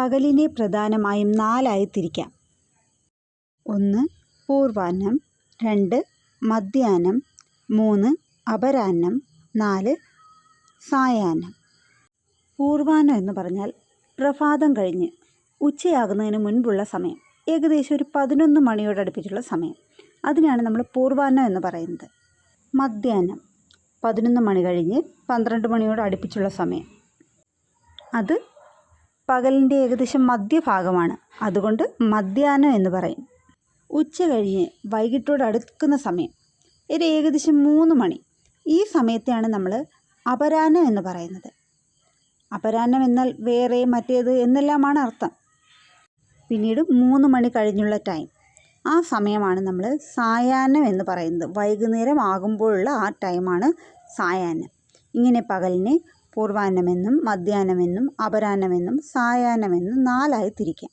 പകലിനെ പ്രധാനമായും നാലായി തിരിക്കാം ഒന്ന് പൂർവാഹ്നം. രണ്ട് മധ്യാഹ്നം. മൂന്ന് അപരാഹ്നം. നാല് സായാഹ്നം. പൂർവാഹ്നം എന്ന് പറഞ്ഞാൽ പ്രഭാതം കഴിഞ്ഞ് ഉച്ചയാകുന്നതിന് മുൻപുള്ള സമയം. ഏകദേശം ഒരു പതിനൊന്ന് മണിയോടടുപ്പിച്ചുള്ള സമയം. അതിനാണ് നമ്മൾ പൂർവാഹ്നം എന്ന് പറയുന്നത്. മധ്യാഹ്നം. പതിനൊന്ന് മണി കഴിഞ്ഞ് പന്ത്രണ്ട് മണിയോട് അടുപ്പിച്ചുള്ള സമയം. അത് പകലിന്റെ ഏകദേശം മധ്യഭാഗമാണ്. അതുകൊണ്ട് മധ്യാഹ്നം എന്ന് പറയും. ഉച്ച കഴിഞ്ഞ് വൈകിട്ടോട് അടുക്കുന്ന സമയം. ഒരു ഏകദേശം മൂന്ന് മണി. ഈ സമയത്തെയാണ് നമ്മൾ അപരാഹ്നം എന്ന് പറയുന്നത്. അപരാഹ്നം എന്നാൽ വേറെ മറ്റേത് എന്നെല്ലാമാണ് അർത്ഥം. പിന്നീട് മൂന്ന് മണി കഴിഞ്ഞുള്ള ടൈം ആ സമയമാണ് നമ്മൾ സായാഹ്നം എന്ന് പറയുന്നത്. വൈകുന്നേരം ആകുമ്പോഴുള്ള ആ ടൈമാണ് സായാഹ്നം. ഇങ്ങനെ പകലിനെ പൂർവാഹ്നമെന്നും മധ്യാഹ്നമെന്നും അപരാഹ്നമെന്നും സായാഹ്നമെന്നും നാലായി തിരിക്കാം.